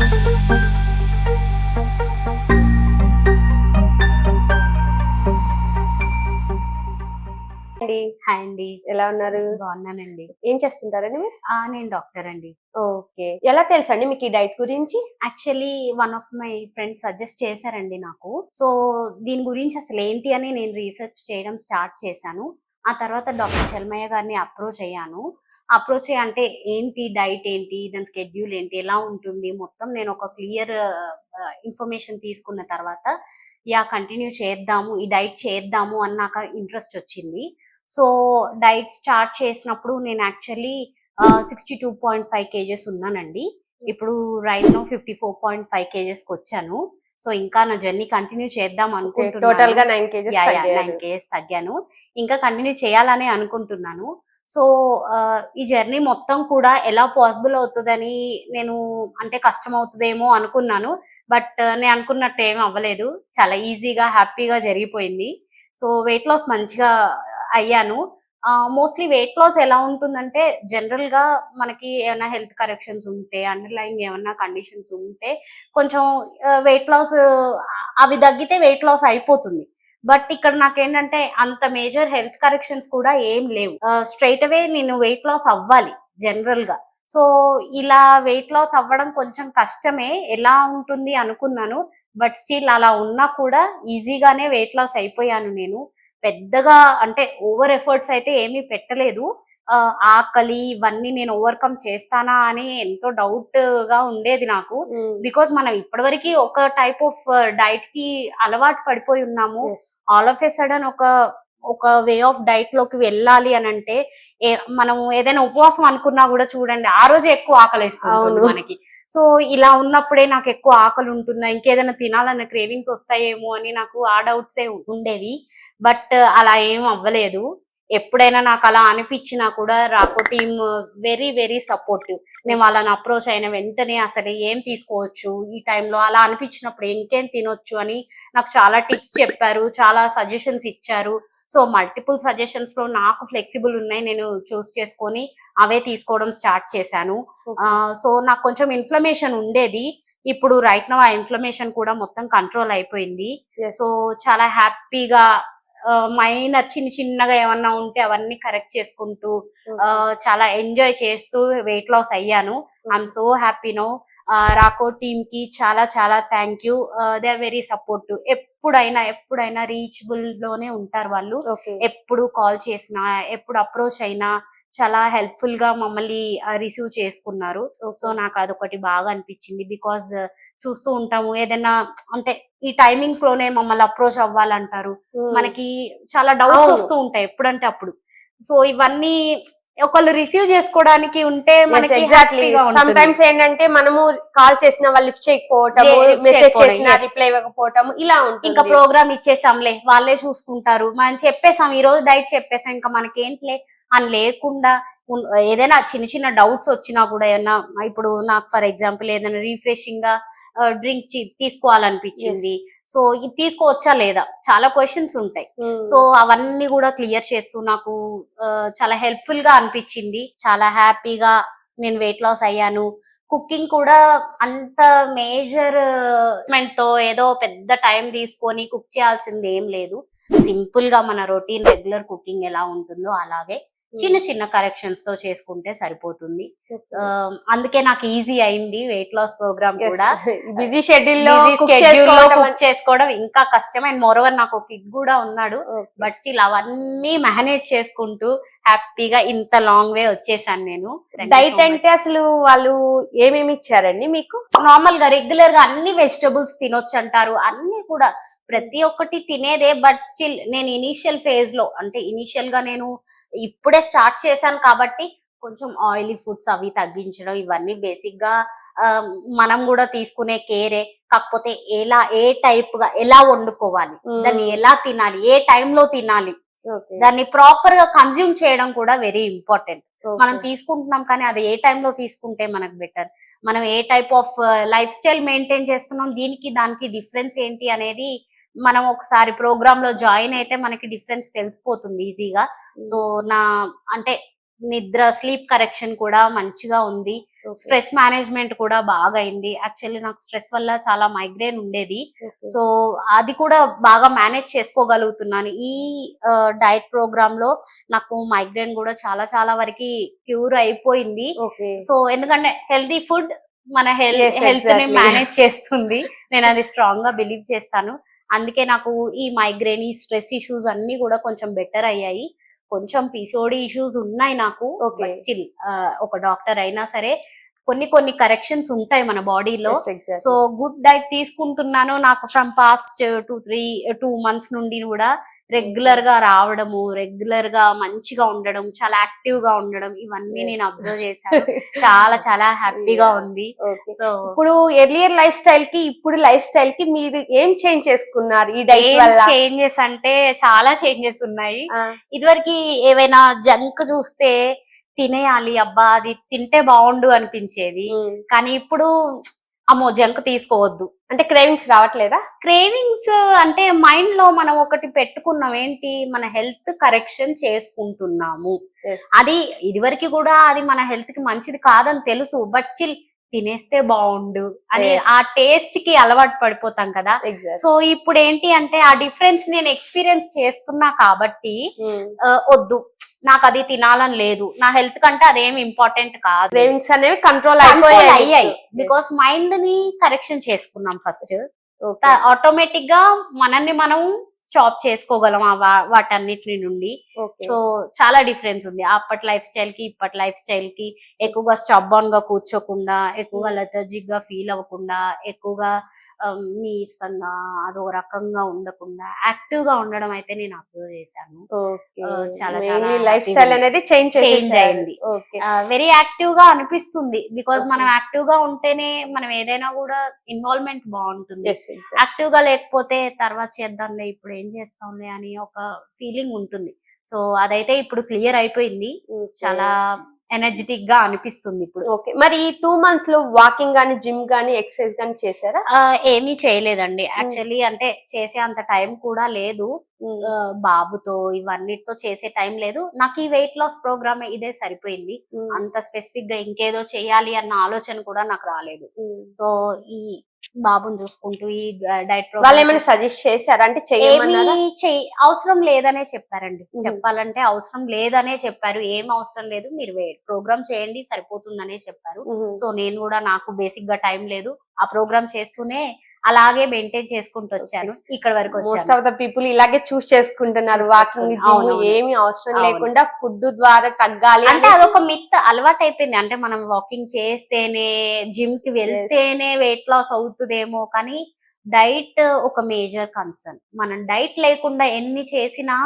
అండి. హాయ్ అండి. ఎలా ఉన్నారు? బాగున్నానండి. ఏం చేస్తుంటారండి మీరు? నేను డాక్టర్ అండి. ఓకే. ఎలా తెలుసండి మీకు ఈ డైట్ గురించి? Actually one of my friends suggest చేశారండి నాకు. సో దీని గురించి అసలు ఏంటి అని నేను రీసెర్చ్ చేయడం స్టార్ట్ చేశాను. ఆ తర్వాత డాక్టర్ చల్మయ్య గారిని అప్రోచ్ అయ్యాను. అప్రోచ్ అయ్యి అంటే ఏంటి డైట్ ఏంటి దాని స్కెడ్యూల్ ఏంటి ఎలా ఉంటుంది మొత్తం నేను ఒక క్లియర్ ఇన్ఫర్మేషన్ తీసుకున్న తర్వాత యా కంటిన్యూ చేద్దాము ఈ డైట్ చేద్దాము అని నాకు ఇంట్రెస్ట్ వచ్చింది. సో డైట్ స్టార్ట్ చేసినప్పుడు నేను actually sixty two point five KGs ఉన్నానండి. ఇప్పుడు right now fifty four point five కేజెస్కి వచ్చాను. సో ఇంకా నా జర్నీ కంటిన్యూ చేద్దాం అనుకుంటున్నాను. టోటల్గా నైన్ కేజెస్ నైన్ కేజెస్ తగ్గాను. ఇంకా కంటిన్యూ చేయాలని అనుకుంటున్నాను. సో ఈ జర్నీ మొత్తం కూడా ఎలా పాసిబుల్ అవుతుందని నేను అంటే కష్టం అవుతుందేమో అనుకున్నాను. బట్ నేను అనుకున్నట్టు ఏం అవ్వలేదు. చాలా ఈజీగా హ్యాపీగా జరిగిపోయింది. సో వెయిట్ లాస్ మంచిగా అయ్యాను. మోస్ట్లీ వెయిట్ లాస్ ఎలా ఉంటుందంటే జనరల్గా మనకి ఏమైనా హెల్త్ కరెక్షన్స్ ఉంటే అండర్లైన్ ఏమైనా కండిషన్స్ ఉంటే కొంచెం వెయిట్ లాస్ అవి తగ్గితే వెయిట్ లాస్ అయిపోతుంది. బట్ ఇక్కడ నాకేంటంటే అంత మేజర్ హెల్త్ కరెక్షన్స్ కూడా ఏం లేవు. స్ట్రైట్ అవే నేను వెయిట్ లాస్ అవ్వాలి జనరల్గా. సో ఇలా వెయిట్ లాస్ అవ్వడం కొంచెం కష్టమే ఎలా ఉంటుంది అనుకున్నాను. బట్ స్టిల్ అలా ఉన్నా కూడా ఈజీగానే వెయిట్ లాస్ అయిపోయాను నేను. పెద్దగా అంటే ఓవర్ ఎఫర్ట్స్ అయితే ఏమీ పెట్టలేదు. ఆకలి ఇవన్నీ నేను ఓవర్కమ్ చేస్తానా అని ఎంతో డౌట్గా ఉండేది నాకు. బికాజ్ మనం ఇప్పటివరకు ఒక టైప్ ఆఫ్ డైట్కి అలవాటు పడిపోయి ఉన్నాము. ఆల్ ఆఫ్ ఎ సడన్ ఒక ఒక వే ఆఫ్ డైట్లోకి వెళ్ళాలి అని అంటే ఏ- మనం ఏదైనా ఉపవాసం అనుకున్నా కూడా చూడండి ఆ రోజు ఎక్కువ ఆకలి వేస్తుంది. మనకి. సో ఇలా ఉన్నప్పుడే నాకు ఎక్కువ ఆకలి ఉంటుందా ఇంకేదైనా తినాలన్న క్రేవింగ్స్ వస్తాయేమో అని నాకు ఆ డౌట్సే ఉండేవి. బట్ అలా ఏం అవ్వలేదు. ఎప్పుడైనా నాకు అలా అనిపించినా కూడా Rako team very very supportive. నేను వాళ్ళని అప్రోచ్ అయిన వెంటనే అసలు ఏం తీసుకోవచ్చు ఈ టైంలో అలా అనిపించినప్పుడు ఇంకేం తినొచ్చు అని నాకు చాలా టిప్స్ చెప్పారు చాలా సజెషన్స్ ఇచ్చారు. సో మల్టిపుల్ సజెషన్స్లో నాకు ఫ్లెక్సిబుల్ ఉన్నాయి నేను చూస్ చేసుకొని అవే తీసుకోవడం స్టార్ట్ చేశాను. సో నాకు కొంచెం ఇన్ఫ్లమేషన్ ఉండేది. ఇప్పుడు రైట్ నో ఆ ఇన్ఫ్లమేషన్ కూడా మొత్తం కంట్రోల్ అయిపోయింది. సో చాలా హ్యాపీగా మైనర్ చిన్న చిన్నగా ఏమన్నా ఉంటే అవన్నీ కరెక్ట్ చేసుకుంటూ ఆ, చాలా ఎంజాయ్ చేస్తూ వెయిట్ లాస్ అయ్యాను. I'm so happy no Raako టీమ్కి చాలా చాలా thank you they are very supportive ఎప్పుడైనా ఎప్పుడైనా రీచబుల్లోనే ఉంటారు వాళ్ళు. ఎప్పుడు కాల్ చేసినా ఎప్పుడు అప్రోచ్ అయినా చాలా హెల్ప్ఫుల్గా మమ్మల్ని రిసీవ్ చేసుకున్నారు. సో నాకు అదొకటి బాగా అనిపించింది. బికాజ్ చూస్తూ ఉంటాము. ఏదైనా అంటే ఈ టైమింగ్స్లోనే మమ్మల్ని అప్రోచ్ అవ్వాలంటారు. మనకి చాలా డౌట్స్. వస్తూ ఉంటాయి ఎప్పుడంటే అప్పుడు. సో ఇవన్నీ ఒకళ్ళు రిసీవ్ చేసుకోవడానికి ఉంటే మనకి ఎగ్జాక్ట్లీ సమ్. టైమ్స్ ఏంటంటే మనము కాల్ చేసిన వాళ్ళు లిఫ్ట్ lift మెసేజ్ చేసిన. రిప్లై ఇవ్వకపోవటం ఇలా ఉంటుంది ఇంకా ప్రోగ్రామ్ ఇచ్చేసాంలే వాళ్ళే చూసుకుంటారు మనం చెప్పేసాం ఈ రోజు డైట్ చెప్పేసాం ఇంకా మనకేంట్లే అని లేకుండా ఏదైనా చిన్న చిన్న డౌట్స్ వచ్చినా కూడా ఏమన్నా ఇప్పుడు నాకు ఫర్ ఎగ్జాంపుల్ ఏదైనా రీఫ్రెషింగ్గా డ్రింక్ తీసుకోవాలనిపించింది. సో ఇది తీసుకోవచ్చా లేదా? చాలా క్వశ్చన్స్ ఉంటాయి. Hmm. సో అవన్నీ కూడా క్లియర్ చేస్తూ నాకు చాలా హెల్ప్ఫుల్గా అనిపించింది. చాలా హ్యాపీగా నేను వెయిట్ లాస్ అయ్యాను. కుకింగ్ కూడా అంత మేజర్తో ఏదో పెద్ద టైం తీసుకొని కుక్ చేయాల్సింది ఏం లేదు. సింపుల్గా మన రొటీన్ రెగ్యులర్ కుకింగ్ ఎలా ఉంటుందో అలాగే చిన్న చిన్న కరెక్షన్స్తో చేసుకుంటే సరిపోతుంది. అందుకే నాకు ఈజీ అయింది వెయిట్ లాస్ ప్రోగ్రామ్ కూడా. బిజీ షెడ్యూల్లో కుక్ చేసుకోవడం ఇంకా కష్టం. అండ్ మోరోవర్ నాకు ఒక కిడ్ కూడా ఉన్నాడు. బట్ స్టిల్ అవన్నీ మేనేజ్ చేసుకుంటూ హ్యాపీగా ఇంత లాంగ్ వే వచ్చేసాను నేను. డైట్ అంటే అసలు వాళ్ళు ఏమేమి ఇచ్చారండి మీకు? నార్మల్గా రెగ్యులర్గా అన్ని వెజిటబుల్స్ తినొచ్చు అంటారు అన్ని కూడా ప్రతి ఒక్కటి తినేదే. బట్ స్టిల్ నేను ఇనీషియల్ ఫేజ్లో అంటే ఇనీషియల్గా నేను ఇప్పుడే స్టార్ట్ చేశాను కాబట్టి కొంచెం ఆయిలీ ఫుడ్స్ అవి తగ్గించడం ఇవన్నీ బేసిక్గా మనం కూడా తీసుకునే కేరే కాకపోతే ఎలా ఏ టైప్గా ఎలా వండుకోవాలి? Hmm. దాన్ని ఎలా తినాలి? ఏ టైంలో తినాలి? దాన్ని ప్రాపర్గా కన్జ్యూమ్ చేయడం కూడా వెరీ ఇంపార్టెంట్ మనం తీసుకుంటున్నాం కానీ అది ఏ టైంలో తీసుకుంటే మనకు బెటర్ మనం a type of lifestyle maintain చేస్తున్నాం? దీనికి దానికి డిఫరెన్స్ ఏంటి అనేది మనం ఒకసారి ప్రోగ్రామ్లో జాయిన్ అయితే మనకి డిఫరెన్స్ తెలిసిపోతుంది ఈజీగా సో నా అంటే నిద్ర స్లీప్ కరెక్షన్ కూడా మంచిగా ఉంది. స్ట్రెస్ మేనేజ్మెంట్ కూడా బాగా అయింది యాక్చువల్లీ నాకు స్ట్రెస్ వల్ల చాలా మైగ్రేన్ ఉండేది. సో అది కూడా బాగా మేనేజ్ చేసుకోగలుగుతున్నాను. ఈ డైట్ ప్రోగ్రామ్లో నాకు మైగ్రేన్ కూడా చాలా చాలా వరకు క్యూర్ అయిపోయింది. సో ఎందుకంటే హెల్దీ ఫుడ్ మన హెల్త్ హెల్త్ని. మేనేజ్ చేస్తుంది. నేను అది స్ట్రాంగ్గా బిలీవ్ చేస్తాను. అందుకే నాకు ఈ మైగ్రేన్ ఈ స్ట్రెస్ ఇష్యూస్ అన్ని కూడా కొంచెం బెటర్ అయ్యాయి. కొంచెం పిసిఓడి ఇష్యూస్ ఉన్నాయి నాకు. స్టిల్ ఒక డాక్టర్ అయినా సరే కొన్ని కొన్ని కరెక్షన్స్ ఉంటాయి మన బాడీలో సో గుడ్ డైట్ తీసుకుంటున్నాను నాకు from past two three two months నుండి కూడా. రెగ్యులర్గా రావడము రెగ్యులర్గా మంచిగా ఉండడం చాలా యాక్టివ్గా ఉండడం ఇవన్నీ. నేను అబ్జర్వ్ చేశాను. చాలా చాలా హ్యాపీగా ఉంది. సో ఇప్పుడు ఎర్లియర్ లైఫ్ స్టైల్కి ఇప్పుడు లైఫ్ స్టైల్కి మీరు ఏం చేంజ్ చేసుకున్నారు ఈ డైట్ వల్ల? చేంజెస్ అంటే చాలా చేంజెస్ ఉన్నాయి. ఇదివరకు ఏవైనా జంక్ చూస్తే తినేయాలి అబ్బా అది తింటే బాగుండు అనిపించేది. ఉమ్. కానీ ఇప్పుడు అమ్మో జంక్ తీసుకోవద్దు. అంటే క్రేవింగ్స్ రావట్లేదా? క్రేవింగ్స్ అంటే మైండ్లో మనం ఒకటి పెట్టుకున్నాం ఏంటి? మన హెల్త్ కరెక్షన్ చేసుకుంటున్నాము. అది ఇదివరకు కూడా అది మన హెల్త్కి మంచిది కాదని తెలుసు బట్ స్టిల్ తినేస్తే బాగుండు అని. ఆ టేస్ట్కి అలవాటు పడిపోతాం కదా. సో ఇప్పుడు ఏంటి అంటే ఆ డిఫరెన్స్ నేను ఎక్స్పీరియన్స్ చేస్తున్నా కాబట్టి ఆ, వద్దు. నాకు అది తినాలని లేదు. నా హెల్త్ కంటే అదేం ఇంపార్టెంట్ కాదు. క్రేవింగ్స్ అనేవి కంట్రోల్ అయ్యాయి. బికాస్ మైండ్ని కరెక్షన్ చేసుకున్నాం ఫస్ట్. ఆటోమేటిక్గా మనల్ని మనం స్టాప్ చేసుకోగలం వాటన్నిటి నుండి. సో చాలా డిఫరెన్స్ ఉంది. అప్పటి లైఫ్ స్టైల్కి ఇప్పటి లైఫ్ స్టైల్కి ఎక్కువగా స్టబ్బన్గా కూర్చోకుండా ఎక్కువగా లెథర్జిక్గా ఫీల్ అవ్వకుండా ఎక్కువగా um, నీరసంగా అదో రకంగా ఉండకుండా యాక్టివ్గా ఉండడం అయితే నేను అబ్జర్వ్ చేశాను. చాలా చాలా లైఫ్ స్టైల్. అనేది చేంజ్ Change అయింది. వెరీ యాక్టివ్గా అనిపిస్తుంది. Okay. మనం యాక్టివ్గా ఉంటేనే మనం ఏదైనా కూడా ఇన్వాల్వ్మెంట్ బాగుంటుంది. యాక్టివ్గా లేకపోతే తర్వాత చేద్దాంలే ఇప్పుడు ఏం చేస్తాంలే అని ఒక ఫీలింగ్ ఉంటుంది. సో అదైతే ఇప్పుడు క్లియర్ అయిపోయింది. చాలా ఎనర్జెటిక్గా అనిపిస్తుంది ఇప్పుడు. ఓకే. మరి ఈ టూ మంత్స్లో వాకింగ్ గానీ జిమ్ గానీ ఎక్సర్సైజ్ గానీ చేశారా? ఏమీ చేయలేదండి. యాక్చువల్లీ అంటే చేసే అంత టైం కూడా లేదు. బాబుతో ఇవన్నిటితో చేసే టైం లేదు. నాకు ఈ వెయిట్ లాస్ ప్రోగ్రామ్ ఇదే సరిపోయింది. అంత స్పెసిఫిక్గా ఇంకేదో చేయాలి అన్న ఆలోచన కూడా నాకు రాలేదు. సో ఈ బాబుని చూసుకుంటూ ఈ డైట్ వాళ్ళు ఏమైనా సజెస్ట్ చేశారా? అంటే అవసరం లేదనే చెప్పారండి. చెప్పాలంటే అవసరం లేదనే చెప్పారు. ఏం అవసరం లేదు మీరు ప్రోగ్రామ్ చేయండి సరిపోతుందనే చెప్పారు. సో నేను కూడా నాకు బేసిక్గా టైం లేదు. ఆ ప్రోగ్రామ్ చేస్తూనే అలాగే మెయింటైన్ చేసుకుంటూ వచ్చాను. ఇక్కడ వరకు మోస్ట్ ఆఫ్ ద పీపుల్ ఇలాగే చూస్ చేసుకుంటున్నారు వాకింగ్. ఏమి అవసరం. లేకుండా ఫుడ్ ద్వారా తగ్గాలి అంటే అదొక మిత్ అలవాటు అయిపోయింది. అంటే మనం వాకింగ్ చేస్తేనే జిమ్కి వెళ్తేనే వెయిట్ లాస్ అవుతుందేమో కానీ డైట్ ఒక మేజర్ కన్సర్న్ మనం డైట్ లేకుండా ఎన్ని చేసినా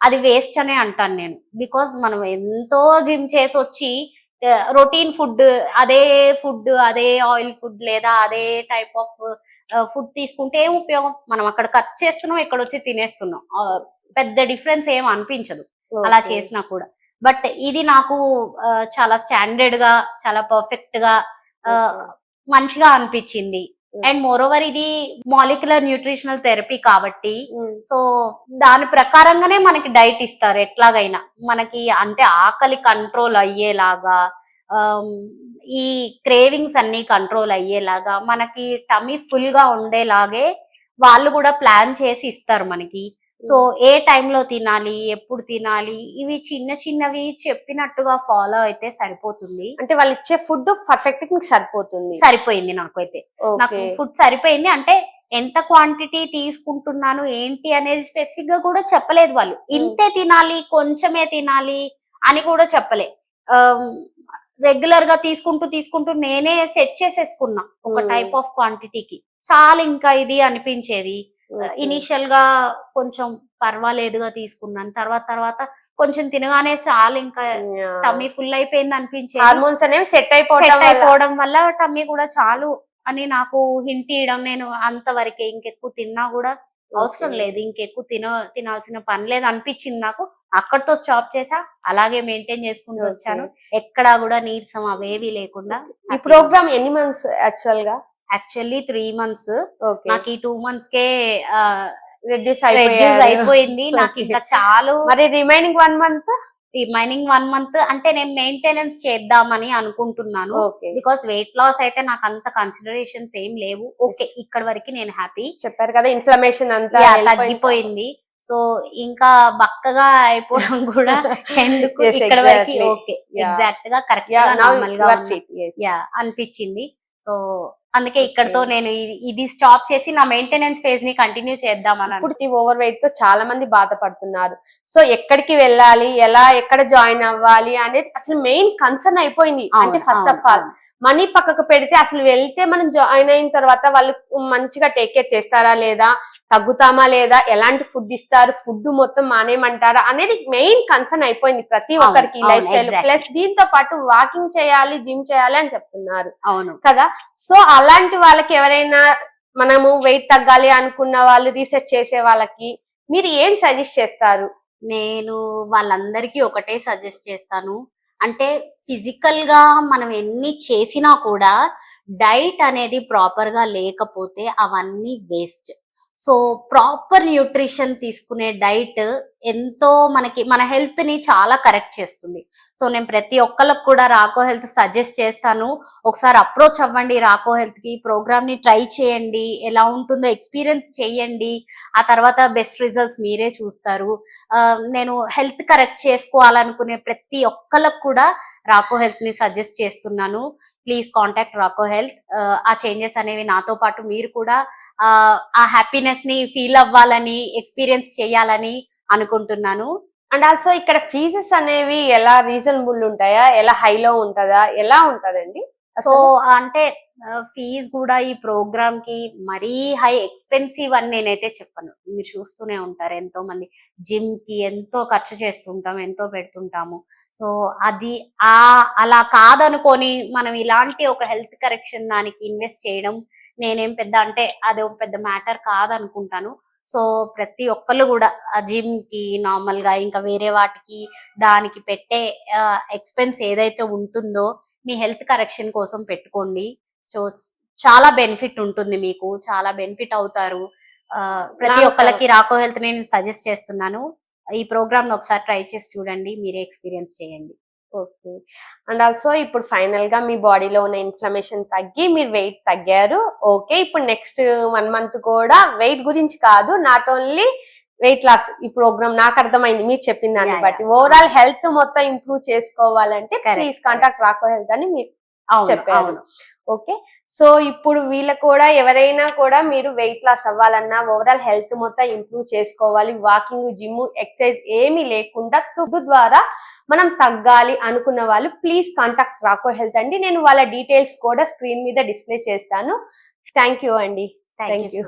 అది వేస్ట్ అనే అంటాను నేను. బికాస్ మనం ఎంతో జిమ్ చేసి వచ్చి రొటీన్ ఫుడ్ అదే ఫుడ్ అదే ఆయిల్ ఫుడ్ లేదా అదే టైప్ ఆఫ్ ఫుడ్ తీసుకుంటే ఏం ఉపయోగం మనం అక్కడ ఖర్చు చేస్తున్నాం ఇక్కడ వచ్చి తినేస్తున్నాం పెద్ద డిఫరెన్స్ ఏం అనిపించదు అలా. చేసినా కూడా బట్ ఇది నాకు చాలా స్టాండర్డ్గా చాలా పర్ఫెక్ట్గా. మంచిగా అనిపించింది. అండ్ మోర్ ఓవర్ ఇది మాలిక్యులర్ న్యూట్రిషనల్ థెరపీ కాబట్టి మ్మ్. సో దాని ప్రకారంగానే మనకి డైట్ ఇస్తారు ఎట్లాగైనా మనకి అంటే ఆకలి కంట్రోల్ అయ్యేలాగా ఆమ్, ఈ క్రేవింగ్స్ అన్ని కంట్రోల్ అయ్యేలాగా మనకి టమీ ఫుల్గా ఉండేలాగే వాళ్ళు కూడా ప్లాన్ చేసి ఇస్తారు మనకి. సో ఏ టైంలో తినాలి ఎప్పుడు తినాలి ఇవి చిన్న చిన్నవి చెప్పినట్టుగా ఫాలో అయితే సరిపోతుంది. అంటే వాళ్ళు ఇచ్చే ఫుడ్ పర్ఫెక్ట్ మీకు సరిపోతుంది. సరిపోయింది నాకైతే. నాకు ఫుడ్ సరిపోయింది అంటే ఎంత క్వాంటిటీ తీసుకుంటున్నాను ఏంటి అనేది స్పెసిఫిక్గా కూడా చెప్పలేదు వాళ్ళు. ఇంతే తినాలి కొంచెమే తినాలి అని కూడా చెప్పలే. రెగ్యులర్గా తీసుకుంటూ తీసుకుంటూ నేనే సెట్ చేసేసుకున్నా ఒక Hmm. టైప్ ఆఫ్ క్వాంటిటీకి చాలా ఇంకా ఇది అనిపించేది. ఇనిషియల్గా కొంచెం పర్వాలేదుగా తీసుకున్నాను. తర్వాత తర్వాత కొంచెం తినగానే చాలా ఇంకా టమ్మీ ఫుల్ అయిపోయింది అనిపించేది. హార్మోన్స్ అనేవి సెట్ అయిపోవడం అయిపోవడం వల్ల టమ్మీ కూడా చాలు అని నాకు హింట్ ఇవ్వడం నేను అంతవరకే ఇంకెక్కువ తిన్నా కూడా అవసరం లేదు. ఇంకెక్కువ తిన తినాల్సిన పని లేదు అనిపించింది నాకు. అక్కడితో స్టాప్ చేసా. అలాగే మెయింటైన్ చేసుకుంటూ. వచ్చాను. ఎక్కడా కూడా నీరసం అవేవి లేకుండా ఈ ప్రోగ్రామ్ ఎన్ని మంత్స్ యాక్చువల్గా? యాక్చువల్లీ త్రీ మంత్స్ నాకు ఈ టూ మంత్స్ కే రెడ్యూస్ రెడ్యూస్ అయిపోయింది. నాకు. ఇంకా చాలు. మరి remaining one month remaining one month అంటే నేను మెయింటెనెన్స్ చేద్దామని అనుకుంటున్నాను. బికాస్ వెయిట్ లాస్ అయితే నాకు అంత కన్సిడరేషన్స్ ఏం లేవు. ఓకే. ఇక్కడ వరకు నేను హ్యాపీ చెప్పారు కదా ఇన్ఫ్లమేషన్ అంతా. తగ్గిపోయింది. సో ఇంకా బక్కగా అయిపోవడం కూడా ఎందుకు? ఇక్కడ వరకు. ఓకే. ఎగ్జాక్ట్గా కరెక్ట్గా నార్మల్గా అనిపించింది. సో అందుకే ఇక్కడతో నేను ఇది- స్టాప్ చేసి నా మెయింటెనెన్స్ ఫేజ్ని కంటిన్యూ చేద్దామని ఇప్పుడు ఈ ఓవర్ వెయిట్తో చాలా మంది బాధపడుతున్నారు. సో ఎక్కడికి వెళ్ళాలి ఎలా ఎక్కడ జాయిన్ అవ్వాలి అనేది అసలు మెయిన్ కన్సర్న్ అయిపోయింది. అంటే ఫస్ట్ ఆఫ్ ఆల్ మనీ పక్కకు పెడితే అసలు వెళ్తే మనం జాయిన్ అయిన తర్వాత వాళ్ళు మంచిగా టేక్ కేర్ చేస్తారా లేదా? తగ్గుతామా లేదా? ఎలాంటి ఫుడ్ ఇస్తారు? ఫుడ్ మొత్తం మానేయమంటారా? అనేది మెయిన్ కన్సర్న్ అయిపోయింది ప్రతి ఒక్కరికి లైఫ్ స్టైల్. ప్లస్ దీంతో పాటు వాకింగ్ చేయాలి జిమ్ చేయాలి అని చెప్తున్నారు. అవును. కదా? సో అలాంటి వాళ్ళకి ఎవరైనా మనము వెయిట్ తగ్గాలి అనుకున్న వాళ్ళు రీసెర్చ్ చేసే వాళ్ళకి మీరు ఏం సజెస్ట్ చేస్తారు? నేను వాళ్ళందరికీ ఒకటే సజెస్ట్ చేస్తాను. అంటే ఫిజికల్గా మనం ఎన్ని చేసినా కూడా డైట్ అనేది ప్రాపర్గా లేకపోతే అవన్నీ వేస్ట్ సో ప్రాపర్ న్యూట్రిషన్ తీసుకునే డైట్ ఎంతో మనకి మన హెల్త్ని చాలా కరెక్ట్ చేస్తుంది. సో నేను ప్రతి ఒక్కరికి కూడా రాకో హెల్త్ సజెస్ట్ చేస్తాను. ఒకసారి అప్రోచ్ అవ్వండి రాకో హెల్త్కి ప్రోగ్రామ్ని ట్రై చేయండి. ఎలా ఉంటుందో ఎక్స్పీరియన్స్ చేయండి. ఆ తర్వాత బెస్ట్ రిజల్ట్స్ మీరే చూస్తారు. నేను హెల్త్ కరెక్ట్ చేసుకోవాలనుకునే ప్రతి ఒక్కరికి కూడా రాకో హెల్త్ని సజెస్ట్ చేస్తున్నాను. Please contact Raako health. ఆ చేంజెస్ అనేవి నాతో పాటు మీరు కూడా ఆ, ఆ హ్యాపీనెస్ని ఫీల్ అవ్వాలని ఎక్స్పీరియన్స్ చేయాలని అనుకుంటున్నాను. అండ్ ఆల్సో ఇక్కడ ఫీజెస్ అనేవి ఎలా రీజనబుల్ ఉంటాయా? ఎలా హైలో ఉంటుందా? ఎలా ఉంటదండి? సో అంటే ఫీజ్ కూడా ఈ ప్రోగ్రామ్కి మరీ హై ఎక్స్పెన్సివ్ అని నేనైతే చెప్పను. మీరు చూస్తూనే ఉంటారు ఎంతో మంది జిమ్కి ఎంతో ఖర్చు చేస్తుంటాం ఎంతో పెడుతుంటాము. సో అది ఆ అలా కాదనుకొని మనం ఇలాంటి ఒక హెల్త్ కరెక్షన్ దానికి ఇన్వెస్ట్ చేయడం నేనేం పెద్ద అంటే అది ఒక పెద్ద మ్యాటర్ కాదనుకుంటాను. సో ప్రతి ఒక్కళ్ళు కూడా ఆ జిమ్కి నార్మల్గా ఇంకా వేరే వాటికి దానికి పెట్టే ఎక్స్పెన్స్ ఏదైతే ఉంటుందో మీ హెల్త్ కరెక్షన్ కోసం పెట్టుకోండి. సో చాలా బెనిఫిట్ ఉంటుంది మీకు చాలా బెనిఫిట్ అవుతారు. ప్రతి ఒక్కరికి రాకో హెల్త్ నేను సజెస్ట్ చేస్తున్నాను. ఈ ప్రోగ్రామ్ ఒకసారి ట్రై చేసి చూడండి మీరే ఎక్స్పీరియన్స్ చేయండి. ఓకే. అండ్ ఆల్సో ఇప్పుడు ఫైనల్గా మీ బాడీలో ఉన్న ఇన్ఫ్లమేషన్ తగ్గి మీరు వెయిట్ తగ్గారు. ఓకే ఇప్పుడు నెక్స్ట్ వన్ మంత్ కూడా వెయిట్ గురించి కాదు నాట్ ఓన్లీ వెయిట్ లాస్. ఈ ప్రోగ్రామ్ నాకు అర్థమైంది మీరు చెప్పిన దాన్ని బట్టి. ఓవరాల్ హెల్త్ మొత్తం ఇంప్రూవ్ చేసుకోవాలంటే ప్లీజ్ కాంటాక్ట్ రాకో హెల్త్ అని మీరు చెప్పారు. ఓకే. సో ఇప్పుడు వీళ్ళ కూడా ఎవరైనా కూడా మీరు వెయిట్ లాస్ అవ్వాలన్నా ఓవరాల్ హెల్త్ మొత్తం ఇంప్రూవ్ చేసుకోవాలి వాకింగ్ జిమ్ ఎక్సర్సైజ్ ఏమీ లేకుండా తుగ్గు ద్వారా మనం తగ్గాలి అనుకున్న వాళ్ళు ప్లీజ్ కాంటాక్ట్ రాకో హెల్త్ అండి. నేను వాళ్ళ డీటెయిల్స్ కూడా స్క్రీన్ మీద డిస్ప్లే చేస్తాను. థ్యాంక్ యూ అండి. Thank you